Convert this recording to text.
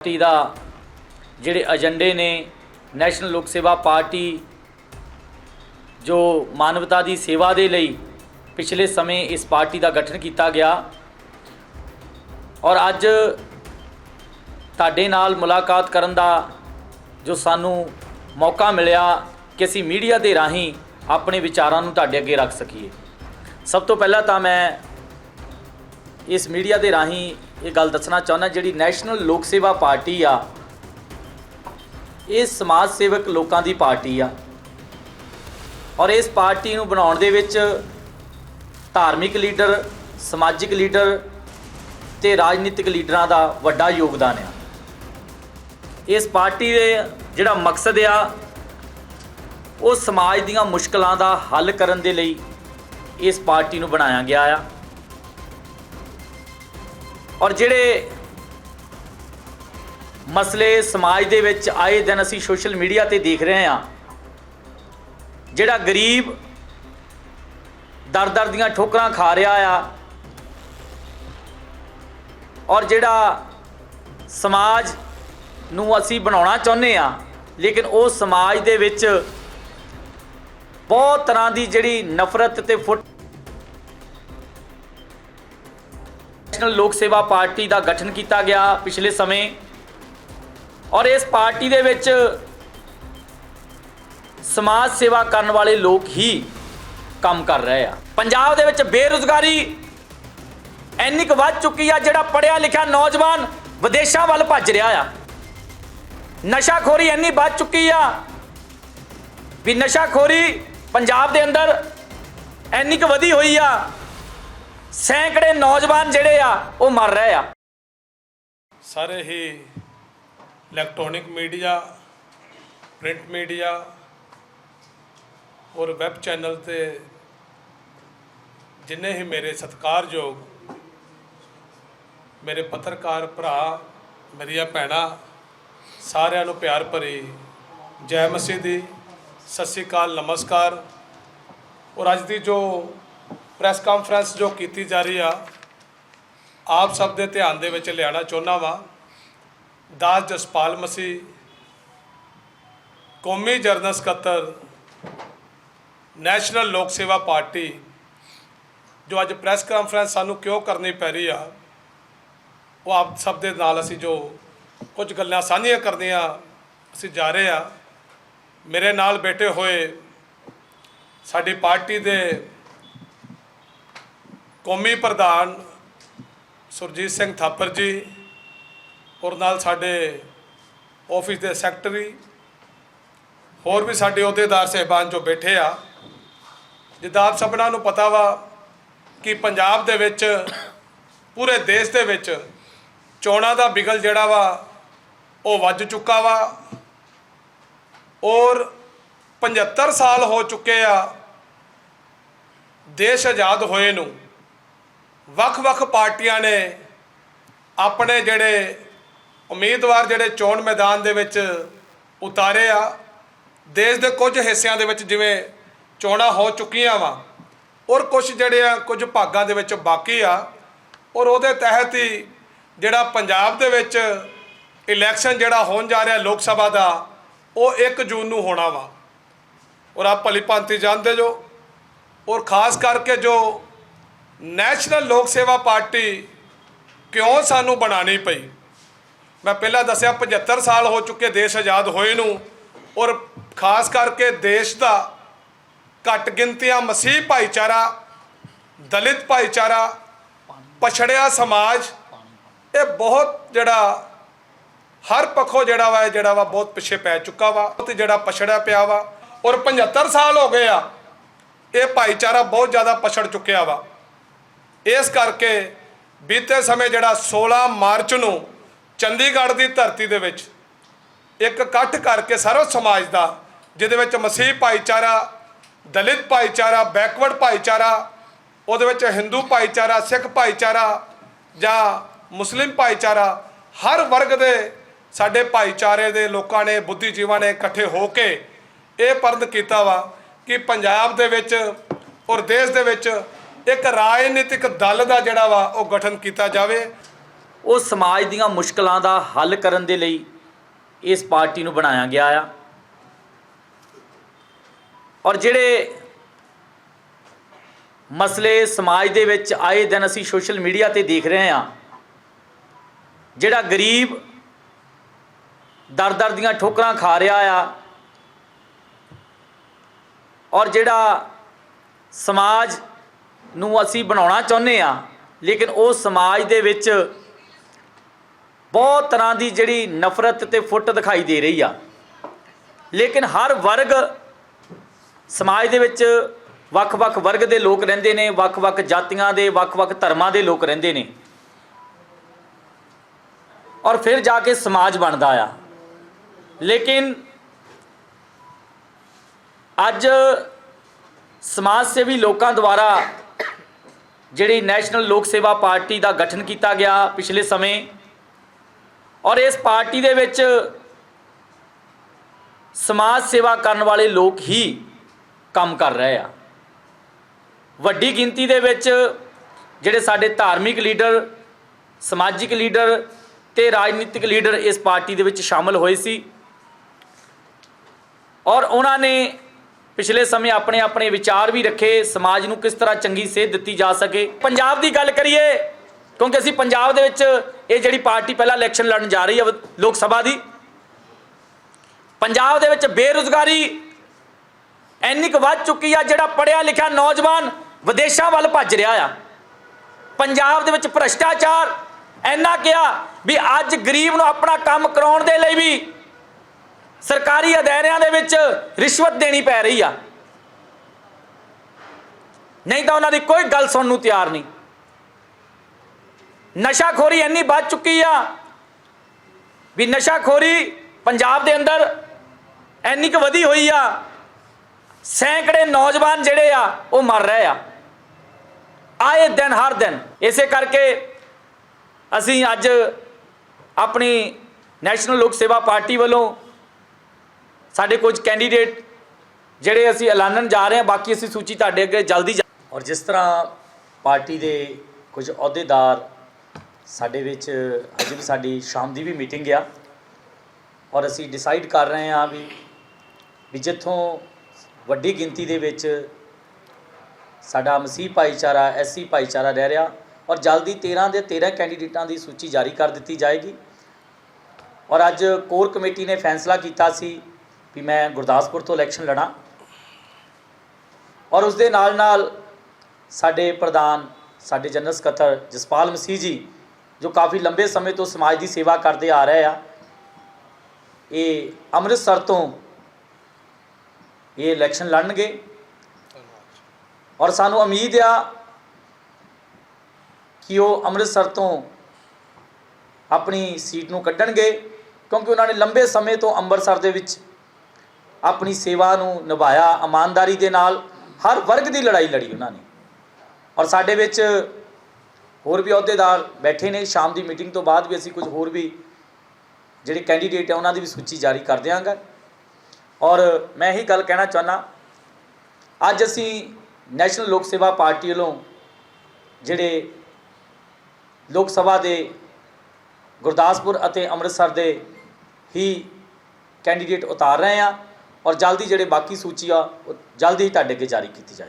Party ਦਾ ਜਿਹੜੇ ਏਜੰਡੇ ਨੇ, national ਲੋਕ ਸੇਵਾ ਪਾਰਟੀ ਜੋ ਮਾਨਵਤਾ ਦੀ ਸੇਵਾ ਦੇ ਲਈ ਪਿਛਲੇ ਸਮੇਂ ਇਸ ਪਾਰਟੀ ਦਾ ਗਠਨ ਕੀਤਾ ਗਿਆ। ਔਰ ਅੱਜ ਤੁਹਾਡੇ ਨਾਲ ਮੁਲਾਕਾਤ ਕਰਨ ਦਾ ਜੋ ਸਾਨੂੰ ਮੌਕਾ ਮਿਲਿਆ ਕਿ ਅਸੀਂ ਮੀਡੀਆ ਦੇ ਰਾਹੀਂ ਆਪਣੇ ਵਿਚਾਰਾਂ ਨੂੰ ਤੁਹਾਡੇ ਅੱਗੇ ਰੱਖ ਸਕੀਏ। ਸਭ ਤੋਂ ਪਹਿਲਾਂ ਤਾਂ ਮੈਂ ਇਸ ਮੀਡੀਆ ਦੇ ਰਾਹੀਂ ਇਹ ਗੱਲ ਦੱਸਣਾ ਚਾਹੁੰਦਾ, ਜਿਹੜੀ ਨੈਸ਼ਨਲ ਲੋਕ ਸੇਵਾ ਪਾਰਟੀ ਆ, ਇਹ ਸਮਾਜ ਸੇਵਕ ਲੋਕਾਂ ਦੀ ਪਾਰਟੀ ਆ। ਔਰ ਇਸ ਪਾਰਟੀ ਨੂੰ ਬਣਾਉਣ ਦੇ ਵਿੱਚ ਧਾਰਮਿਕ ਲੀਡਰ, ਸਮਾਜਿਕ ਲੀਡਰ ਤੇ ਰਾਜਨੀਤਿਕ ਲੀਡਰਾਂ ਦਾ ਵੱਡਾ ਯੋਗਦਾਨ ਆ। ਇਸ ਪਾਰਟੀ ਦੇ ਜਿਹੜਾ ਮਕਸਦ ਆ, ਉਹ ਸਮਾਜ ਦੀਆਂ ਮੁਸ਼ਕਲਾਂ ਦਾ ਹੱਲ ਕਰਨ ਦੇ ਲਈ ਇਸ ਪਾਰਟੀ ਨੂੰ ਬਣਾਇਆ ਗਿਆ ਆ। ਔਰ ਜਿਹੜੇ ਮਸਲੇ ਸਮਾਜ ਦੇ ਵਿੱਚ ਆਏ ਦਿਨ ਅਸੀਂ ਸੋਸ਼ਲ ਮੀਡੀਆ ਤੇ ਦੇਖ ਰਹੇ ਹਾਂ, ਜਿਹੜਾ ਗਰੀਬ ਦਰ ਦਰ ਦੀਆਂ ਠੋਕਰਾਂ ਖਾ ਰਿਹਾ ਆ ਔਰ ਜਿਹੜਾ ਸਮਾਜ ਨੂੰ ਅਸੀਂ ਬਣਾਉਣਾ ਚਾਹੁੰਦੇ ਆ ਲੇਕਿਨ ਉਹ ਸਮਾਜ ਦੇ ਵਿੱਚ ਬਹੁਤ ਤਰ੍ਹਾਂ ਦੀ ਜਿਹੜੀ ਨਫ਼ਰਤ ਤੇ ਫੁੱਟ ਨੈਸ਼ਨਲ ਲੋਕ ਸੇਵਾ ਪਾਰਟੀ ਦਾ ਗਠਨ ਕੀਤਾ ਗਿਆ ਪਿਛਲੇ ਸਮੇਂ। ਔਰ ਇਸ ਪਾਰਟੀ ਦੇ ਵਿੱਚ ਸਮਾਜ ਸੇਵਾ ਕਰਨ ਵਾਲੇ ਲੋਕ ਹੀ ਕੰਮ ਕਰ ਰਹੇ ਆ। ਪੰਜਾਬ ਦੇ ਵਿੱਚ ਬੇਰੁਜ਼ਗਾਰੀ ਇੰਨੀ ਕੁ ਵੱਧ ਚੁੱਕੀ ਆ, ਜਿਹੜਾ ਪੜਿਆ ਲਿਖਿਆ ਨੌਜਵਾਨ ਵਿਦੇਸ਼ਾਂ ਵੱਲ ਭੱਜ ਰਿਹਾ ਆ। ਨਸ਼ਾਖੋਰੀ ਇੰਨੀ ਵੱਧ ਚੁੱਕੀ ਆ ਵੀ ਨਸ਼ਾਖੋਰੀ ਪੰਜਾਬ ਦੇ ਅੰਦਰ ਇੰਨੀ ਕੁ ਵਧੀ ਹੋਈ ਆ ਸੈਂਕੜੇ ਨੌਜਵਾਨ ਜਿਹੜੇ ਆ, ਉਹ ਮਰ ਰਹੇ ਆ। ਸਾਰੇ ਹੀ ਇਲੈਕਟ੍ਰੋਨਿਕ ਮੀਡੀਆ, ਪ੍ਰਿੰਟ ਮੀਡੀਆ ਔਰ ਵੈਬ ਚੈਨਲ ਤੇ ਜਿੰਨੇ ਹੀ ਮੇਰੇ ਸਤਿਕਾਰਯੋਗ, ਮੇਰੇ ਪੱਤਰਕਾਰ ਭਰਾ, ਮੇਰੀਆਂ ਭੈਣਾਂ, ਸਾਰਿਆਂ ਨੂੰ ਪਿਆਰ ਭਰੀ ਜੈ ਮਸੀਹ ਦੀ ਸਤਿ ਸ਼੍ਰੀ ਅਕਾਲ, ਨਮਸਕਾਰ। ਔਰ ਅੱਜ ਦੀ ਜੋ ਪ੍ਰੈਸ ਕਾਨਫਰੰਸ ਜੋ ਕੀਤੀ ਜਾ ਰਹੀ ਆ, ਆਪ ਸਭ ਦੇ ਧਿਆਨ ਦੇ ਵਿੱਚ ਲਿਆਉਣਾ ਚਾਹੁੰਦਾ ਵਾਂ। ਦਾਸ ਜਸਪਾਲ ਮਸੀਹ ਕੌਮੀ ਜਰਨਲ ਸਕੱਤਰ, ਨੈਸ਼ਨਲ ਲੋਕ ਸੇਵਾ ਪਾਰਟੀ, ਜੋ ਅੱਜ ਪ੍ਰੈਸ ਕਾਨਫਰੰਸ ਸਾਨੂੰ ਕਿਉਂ ਕਰਨੀ ਪੈ ਰਹੀ ਆ, ਉਹ ਆਪ ਸਭ ਦੇ ਨਾਲ ਅਸੀਂ ਜੋ ਕੁਝ ਗੱਲਾਂ ਸਾਂਝੀਆਂ ਕਰਨੀਆਂ ਅਸੀਂ ਜਾ ਰਹੇ ਆ, ਮੇਰੇ ਨਾਲ ਬੈਠੇ ਹੋਏ ਸਾਡੀ ਪਾਰਟੀ ਦੇ ਕੌਮੀ ਪ੍ਰਧਾਨ ਸੁਰਜੀਤ ਸਿੰਘ ਥਾਪਰ ਜੀ ਔਰ ਨਾਲ ਸਾਡੇ ਆਫਿਸ ਦੇ ਸੈਕਟਰੀ, ਹੋਰ ਵੀ ਸਾਡੇ ਅਹੁਦੇਦਾਰ ਸਹਿਬਾਨ ਜੋ ਬੈਠੇ ਆ, ਜਿੱਦਾਂ ਆਪ ਸਭਨਾਂ ਨੂੰ ਪਤਾ ਵਾ ਕਿ ਪੰਜਾਬ ਦੇ ਵਿੱਚ, ਪੂਰੇ ਦੇਸ਼ ਦੇ ਵਿੱਚ ਚੋਣਾਂ ਦਾ ਬਿਗਲ ਜਿਹੜਾ ਵਾ ਉਹ ਵੱਜ ਚੁੱਕਾ ਵਾ ਔਰ 75 ਸਾਲ ਹੋ ਚੁੱਕੇ ਆ ਦੇਸ਼ ਆਜ਼ਾਦ ਹੋਏ ਨੂੰ। ਵੱਖ-ਵੱਖ ਪਾਰਟੀਆਂ ਨੇ ਆਪਣੇ ਜਿਹੜੇ ਉਮੀਦਵਾਰ ਜਿਹੜੇ ਚੋਣ ਮੈਦਾਨ ਦੇ ਵਿੱਚ ਉਤਾਰੇ ਆ। ਦੇਸ਼ ਦੇ ਕੁਝ ਹਿੱਸਿਆਂ ਦੇ ਵਿੱਚ ਜਿਵੇਂ ਚੋਣਾਂ ਹੋ ਚੁੱਕੀਆਂ ਵਾ, ਔਰ ਕੁਝ ਜਿਹੜੇ ਆ, ਕੁਝ ਭਾਗਾਂ ਦੇ ਵਿੱਚ ਬਾਕੀ ਆ। ਔਰ ਉਹਦੇ ਤਹਿਤ ਹੀ ਜਿਹੜਾ ਪੰਜਾਬ ਦੇ ਵਿੱਚ ਇਲੈਕਸ਼ਨ ਜਿਹੜਾ ਹੋਣ ਜਾ ਰਿਹਾ ਲੋਕ ਸਭਾ ਦਾ, ਉਹ 1 ਜੂਨ ਨੂੰ ਹੋਣਾ ਵਾ। ਔਰ ਆਪ ਭਲੀ ਭਾਂਤੀ ਜਾਣਦੇ ਜੋ। ਔਰ ਖਾਸ ਕਰਕੇ ਜੋ ਨੈਸ਼ਨਲ ਲੋਕ ਸੇਵਾ ਪਾਰਟੀ ਕਿਉਂ ਸਾਨੂੰ ਬਣਾਣੀ ਪਈ? ਮੈਂ ਪਹਿਲਾਂ ਦੱਸਿਆ 75 ਸਾਲ ਹੋ ਚੁੱਕੇ ਦੇਸ਼ ਆਜ਼ਾਦ ਹੋਏ ਨੂੰ ਔਰ ਖਾਸ ਕਰਕੇ ਦੇਸ਼ ਦਾ ਘੱਟ ਗਿਣਤੀਆਂ ਮਸੀਹ ਭਾਈਚਾਰਾ, ਦਲਿਤ ਭਾਈਚਾਰਾ, ਪਛੜਿਆ ਸਮਾਜ, ਇਹ ਬਹੁਤ ਜਿਹੜਾ ਹਰ ਪੱਖੋਂ ਜਿਹੜਾ ਵਾ, ਇਹ ਜਿਹੜਾ ਵਾ ਬਹੁਤ ਪਿੱਛੇ ਪੈ ਚੁੱਕਾ ਵਾ ਤੇ ਜਿਹੜਾ ਪਛੜਿਆ ਪਿਆ ਵਾ ਔਰ 75 ਸਾਲ ਹੋ ਗਏ ਆ, ਇਹ ਭਾਈਚਾਰਾ ਬਹੁਤ ਜ਼ਿਆਦਾ ਪਛੜ ਚੁੱਕਿਆ ਵਾ। ਇਸ ਕਰਕੇ ਬੀਤੇ ਸਮੇਂ ਜਿਹੜਾ 16 ਮਾਰਚ ਨੂੰ ਚੰਡੀਗੜ੍ਹ ਦੀ ਧਰਤੀ ਦੇ ਵਿੱਚ ਇੱਕ ਇਕੱਠ ਕਰਕੇ ਸਰਵ ਸਮਾਜ ਦਾ, ਜਿਹਦੇ ਵਿੱਚ ਮਸੀਹ ਭਾਈਚਾਰਾ, ਦਲਿਤ ਭਾਈਚਾਰਾ, ਬੈਕਵਰਡ ਭਾਈਚਾਰਾ, ਉਹਦੇ ਵਿੱਚ ਹਿੰਦੂ ਭਾਈਚਾਰਾ, ਸਿੱਖ ਭਾਈਚਾਰਾ ਜਾਂ ਮੁਸਲਿਮ ਭਾਈਚਾਰਾ, ਹਰ ਵਰਗ ਦੇ ਸਾਡੇ ਭਾਈਚਾਰੇ ਦੇ ਲੋਕਾਂ ਨੇ, ਬੁੱਧੀਜੀਵਾਂ ਨੇ ਇਕੱਠੇ ਹੋ ਕੇ ਇਹ ਪਰਦ ਕੀਤਾ ਵਾ ਕਿ ਪੰਜਾਬ ਦੇ ਵਿੱਚ ਔਰ ਦੇਸ਼ ਦੇ ਵਿੱਚ ਇੱਕ ਰਾਜਨੀਤਿਕ ਦਲ ਦਾ ਜਿਹੜਾ ਵਾ ਉਹ ਗਠਨ ਕੀਤਾ ਜਾਵੇ। ਉਹ ਸਮਾਜ ਦੀਆਂ ਮੁਸ਼ਕਲਾਂ ਦਾ ਹੱਲ ਕਰਨ ਦੇ ਲਈ ਇਸ ਪਾਰਟੀ ਨੂੰ ਬਣਾਇਆ ਗਿਆ ਆ। ਔਰ ਜਿਹੜੇ ਮਸਲੇ ਸਮਾਜ ਦੇ ਵਿੱਚ ਆਏ ਦਿਨ ਅਸੀਂ ਸੋਸ਼ਲ ਮੀਡੀਆ ਤੇ ਦੇਖ ਰਹੇ ਹਾਂ, ਜਿਹੜਾ ਗਰੀਬ ਦਰ ਦਰ ਦੀਆਂ ਠੋਕਰਾਂ ਖਾ ਰਿਹਾ ਆ ਔਰ ਜਿਹੜਾ ਸਮਾਜ ਨੂੰ ਅਸੀਂ ਬਣਾਉਣਾ ਚਾਹੁੰਦੇ ਆ ਲੇਕਿਨ ਉਹ ਸਮਾਜ ਦੇ ਵਿੱਚ ਬਹੁਤ ਤਰ੍ਹਾਂ ਦੀ ਜਿਹੜੀ ਨਫ਼ਰਤ ਤੇ ਫੁੱਟ ਦਿਖਾਈ ਦੇ ਰਹੀ ਆ। ਲੇਕਿਨ ਹਰ ਵਰਗ ਸਮਾਜ ਦੇ ਵਿੱਚ ਵੱਖ-ਵੱਖ ਵਰਗ ਦੇ ਲੋਕ ਰਹਿੰਦੇ ਨੇ, ਵੱਖ-ਵੱਖ ਜਾਤੀਆਂ ਦੇ, ਵੱਖ-ਵੱਖ ਧਰਮਾਂ ਦੇ ਲੋਕ ਰਹਿੰਦੇ ਨੇ। ਔਰ ਫਿਰ ਜਾ ਕੇ ਸਮਾਜ ਬਣਦਾ ਆ। ਲੇਕਿਨ ਅੱਜ ਸਮਾਜ ਸੇਵੀ ਲੋਕਾਂ ਦੁਆਰਾ ਜਿਹੜੀ ਨੈਸ਼ਨਲ ਲੋਕ ਸੇਵਾ ਪਾਰਟੀ ਦਾ ਗਠਨ ਕੀਤਾ ਗਿਆ ਪਿਛਲੇ ਸਮੇਂ। ਔਰ ਇਸ ਪਾਰਟੀ ਦੇ ਵਿੱਚ ਸਮਾਜ ਸੇਵਾ ਕਰਨ ਵਾਲੇ ਲੋਕ ਹੀ ਕੰਮ ਕਰ ਰਹੇ ਆ। ਵੱਡੀ ਗਿਣਤੀ ਦੇ ਵਿੱਚ ਜਿਹੜੇ ਸਾਡੇ ਧਾਰਮਿਕ ਲੀਡਰ, ਸਮਾਜਿਕ ਲੀਡਰ ਤੇ ਰਾਜਨੀਤਿਕ ਲੀਡਰ ਇਸ ਪਾਰਟੀ ਦੇ ਵਿੱਚ ਸ਼ਾਮਲ ਹੋਏ ਸੀ। ਔਰ ਉਹਨਾਂ ਨੇ ਪਿਛਲੇ ਸਮੇਂ ਆਪਣੇ ਆਪਣੇ ਵਿਚਾਰ ਵੀ ਰੱਖੇ, ਸਮਾਜ ਨੂੰ ਕਿਸ ਤਰ੍ਹਾਂ ਚੰਗੀ ਸੇਧ ਦਿੱਤੀ ਜਾ ਸਕੇ। ਪੰਜਾਬ ਦੀ ਗੱਲ ਕਰੀਏ, ਕਿਉਂਕਿ ਅਸੀਂ ਪੰਜਾਬ ਦੇ ਵਿੱਚ ਇਹ ਜਿਹੜੀ ਪਾਰਟੀ ਪਹਿਲਾਂ ਇਲੈਕਸ਼ਨ ਲੜਨ ਜਾ ਰਹੀ ਹੈ ਲੋਕ ਸਭਾ ਦੀ, ਪੰਜਾਬ ਦੇ ਵਿੱਚ ਬੇਰੁਜ਼ਗਾਰੀ ਇੰਨੀ ਕੁ ਵੱਧ ਚੁੱਕੀ ਆ, ਜਿਹੜਾ ਪੜਿਆ ਲਿਖਿਆ ਨੌਜਵਾਨ ਵਿਦੇਸ਼ਾਂ ਵੱਲ ਭੱਜ ਰਿਹਾ ਆ। ਪੰਜਾਬ ਦੇ ਵਿੱਚ ਭ੍ਰਸ਼ਟਾਚਾਰ ਇੰਨਾ ਕਿਹਾ ਵੀ ਅੱਜ ਗਰੀਬ ਨੂੰ ਆਪਣਾ ਕੰਮ ਕਰਾਉਣ ਦੇ ਲਈ ਵੀ ਸਰਕਾਰੀ ਅਦਾਰਿਆਂ ਦੇ ਵਿੱਚ ਰਿਸ਼ਵਤ ਦੇਣੀ ਪੈ ਰਹੀ ਆ। ਨਹੀਂ ਤਾਂ ਉਹਨਾਂ ਦੀ ਕੋਈ ਗੱਲ ਸੁਣਨ ਨੂੰ ਤਿਆਰ ਨਹੀਂ। ਨਸ਼ਾਖੋਰੀ ਇੰਨੀ ਵੱਧ ਚੁੱਕੀ ਆ ਵੀ ਨਸ਼ਾਖੋਰੀ ਪੰਜਾਬ ਦੇ ਅੰਦਰ ਇੰਨੀ ਕੁ ਵਧੀ ਹੋਈ ਆ, ਸੈਂਕੜੇ ਨੌਜਵਾਨ ਜਿਹੜੇ ਆ, ਉਹ ਮਰ ਰਹੇ ਆ। ਆਏ ਦਿਨ ਹਰ ਦਿਨ। ਇਸੇ ਕਰਕੇ ਅਸੀਂ ਅੱਜ ਆਪਣੀ ਨੈਸ਼ਨਲ ਲੋਕ ਸੇਵਾ ਪਾਰਟੀ ਵੱਲੋਂ ਸਾਡੇ ਕੁਝ ਕੈਂਡੀਡੇਟ ਜਿਹੜੇ ਅਸੀਂ ਐਲਾਨਣ ਜਾ ਰਹੇ ਹਾਂ, ਬਾਕੀ ਅਸੀਂ ਸੂਚੀ ਤੁਹਾਡੇ ਅੱਗੇ ਜਲਦੀ ਜਾ- ਔਰ ਜਿਸ ਤਰ੍ਹਾਂ ਪਾਰਟੀ ਦੇ ਕੁਝ ਅਹੁਦੇਦਾਰ ਸਾਡੇ ਵਿੱਚ ਅੱਜ ਵੀ ਸਾਡੀ ਸ਼ਾਮ ਦੀ ਵੀ ਮੀਟਿੰਗ ਆ। ਔਰ ਅਸੀਂ ਡਿਸਾਈਡ ਕਰ ਰਹੇ ਹਾਂ ਵੀ ਵੀ ਜਿੱਥੋਂ ਵੱਡੀ ਗਿਣਤੀ ਦੇ ਵਿੱਚ ਸਾਡਾ ਮਸੀਹ ਭਾਈਚਾਰਾ ਐਸਸੀ ਭਾਈਚਾਰਾ ਰਹਿ ਰਿਹਾ, ਔਰ ਜਲਦੀ 13 ਦੇ 13 ਕੈਂਡੀਡੇਟਾਂ ਦੀ ਸੂਚੀ ਜਾਰੀ ਕਰ ਦਿੱਤੀ ਜਾਏਗੀ। ਔਰ ਅੱਜ ਕੋਰ ਕਮੇਟੀ ਨੇ ਫੈਸਲਾ ਕੀਤਾ ਸੀ ਵੀ ਮੈਂ ਗੁਰਦਾਸਪੁਰ ਤੋਂ ਇਲੈਕਸ਼ਨ ਲੜਾਂ ਔਰ ਉਸ ਦੇ ਨਾਲ ਨਾਲ ਸਾਡੇ ਪ੍ਰਧਾਨ, ਸਾਡੇ ਜਨਰਲ ਸਕੱਤਰ ਜਸਪਾਲ ਮਸੀਹ ਜੀ, ਜੋ ਕਾਫੀ ਲੰਬੇ ਸਮੇਂ ਤੋਂ ਸਮਾਜ ਦੀ ਸੇਵਾ ਕਰਦੇ ਆ ਰਹੇ ਆ, ਇਹ ਅੰਮ੍ਰਿਤਸਰ ਤੋਂ ਇਹ ਇਲੈਕਸ਼ਨ ਲੜਨਗੇ। ਔਰ ਸਾਨੂੰ ਉਮੀਦ ਆ ਕਿ ਉਹ ਅੰਮ੍ਰਿਤਸਰ ਤੋਂ ਆਪਣੀ ਸੀਟ ਨੂੰ ਕੱਢਣਗੇ, ਕਿਉਂਕਿ ਉਹਨਾਂ ਨੇ ਲੰਬੇ ਸਮੇਂ ਤੋਂ ਅੰਮ੍ਰਿਤਸਰ ਦੇ ਵਿੱਚ ਆਪਣੀ ਸੇਵਾ ਨੂੰ ਨਿਭਾਇਆ, ਇਮਾਨਦਾਰੀ ਦੇ ਨਾਲ ਹਰ ਵਰਗ ਦੀ ਲੜਾਈ ਲੜੀ ਉਹਨਾਂ ਨੇ। ਔਰ ਸਾਡੇ ਵਿੱਚ ਹੋਰ ਵੀ ਅਹੁਦੇਦਾਰ ਬੈਠੇ ਨੇ। ਸ਼ਾਮ ਦੀ ਮੀਟਿੰਗ ਤੋਂ ਬਾਅਦ ਵੀ ਅਸੀਂ ਕੁਝ ਹੋਰ ਵੀ ਜਿਹੜੇ ਕੈਂਡੀਡੇਟ ਆ ਉਹਨਾਂ ਦੀ ਵੀ ਸੂਚੀ ਜਾਰੀ ਕਰ ਦਿਆਂਗਾ। ਔਰ ਮੈਂ ਇਹੀ ਗੱਲ ਕਹਿਣਾ ਚਾਹੁੰਦਾ, ਅੱਜ ਅਸੀਂ ਨੈਸ਼ਨਲ ਲੋਕ ਸੇਵਾ ਪਾਰਟੀ ਵੱਲੋਂ ਜਿਹੜੇ ਲੋਕ ਸਭਾ ਦੇ ਗੁਰਦਾਸਪੁਰ ਅਤੇ ਅੰਮ੍ਰਿਤਸਰ ਦੇ ਹੀ ਕੈਂਡੀਡੇਟ ਉਤਾਰ ਰਹੇ ਆ ਔਰ ਜਲਦੀ ਜਿਹੜੇ ਬਾਕੀ ਸੂਚੀ ਆ ਉਹ ਜਲਦੀ ਹੀ ਤੁਹਾਡੇ ਅੱਗੇ ਜਾਰੀ ਕੀਤੀ ਜਾਏ